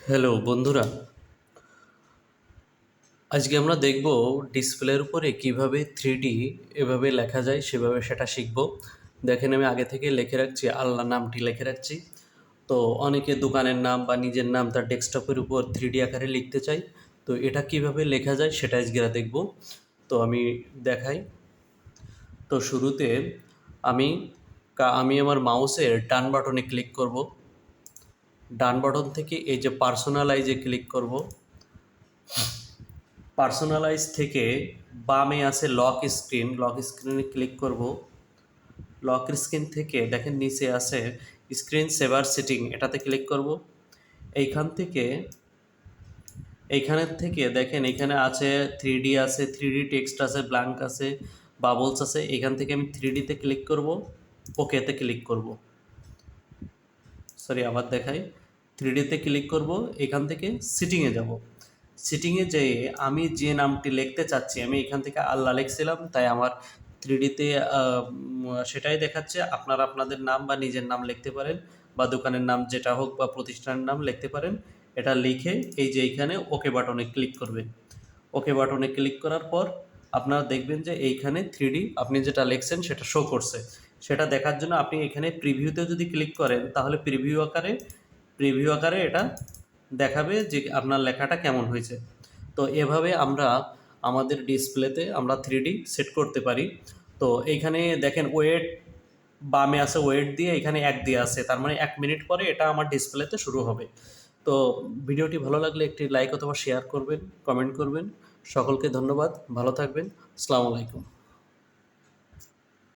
Hello বন্ধুরা। আজকে আমরা দেখব ডিসপ্লের উপরে কীভাবে থ্রি এভাবে লেখা যায়, সেভাবে সেটা শিখব। দেখেন, আমি আগে থেকে লিখে রাখছি আল্লাহ নামটি লিখে রাখছি। তো অনেকে দোকানের নাম বা নিজের নাম তার ডেস্কটপের উপর থ্রি আকারে লিখতে চাই তো এটা কীভাবে লেখা যায়, সেটা আজকে দেখব। তো আমি দেখাই। তো শুরুতে আমি আমি আমার মাউসের ডান বাটনে ক্লিক করব। ডান বটন থেকে এই যে পার্সোনালাইজে ক্লিক করব। পার্সোনালাইজ থেকে বামে আছে লক স্ক্রিন লক স্ক্রিনে ক্লিক করব। লক স্ক্রিন থেকে দেখেন নিচে আছে স্ক্রিন সেভার সেটিং এটাতে ক্লিক করব। এইখান থেকে, এইখানের থেকে দেখেন এখানে আছে থ্রি ডি আছে থ্রি ডি টেক্সট আছে ব্ল্যাঙ্ক আছে বাবলস আছে, এখান থেকে আমি থ্রি ডিতে ক্লিক করব ওকেতে ক্লিক করব। সরি, আবার দেখাই। থ্রি ডিতে ক্লিক করব, এখান থেকে সিটিংয়ে যাব। সিটিংয়ে যেয়ে আমি যে নামটি লিখতে চাচ্ছি, আমি এখান থেকে আল্লাহ লিখছিলাম, তাই আমার থ্রি ডিতে সেটাই দেখাচ্ছে। আপনারা আপনাদের নাম বা নিজের নাম লিখতে পারেন, বা দোকানের নাম যেটা হোক, বা প্রতিষ্ঠানের নাম লিখতে পারেন। এটা লিখে এই যে এইখানে ওকে বাটনে ক্লিক করবেন। ওকে বাটনে ক্লিক করার পর আপনারা দেখবেন যে এইখানে থ্রি আপনি যেটা লিখছেন সেটা শো করছে। সেটা দেখার জন্য আপনি এখানে প্রিভিউতে যদি ক্লিক করেন, তাহলে প্রিভিউ আকারে প্রিভিউ আকারে এটা দেখাবে যে আপনার লেখাটা কেমন হয়েছে। তো এভাবে আমরা আমাদের ডিসপ্লেতে আমরা থ্রি সেট করতে পারি। তো এইখানে দেখেন ওয়েট, বামে আছে ওয়েট দিয়ে, এখানে এক দিয়ে আছে। তার মানে এক মিনিট পরে এটা আমার ডিসপ্লেতে শুরু হবে। তো ভিডিওটি ভালো লাগলে একটি লাইক অথবা শেয়ার করবেন, কমেন্ট করবেন। সকলকে ধন্যবাদ, ভালো থাকবেন। আসসালামু আলাইকুম।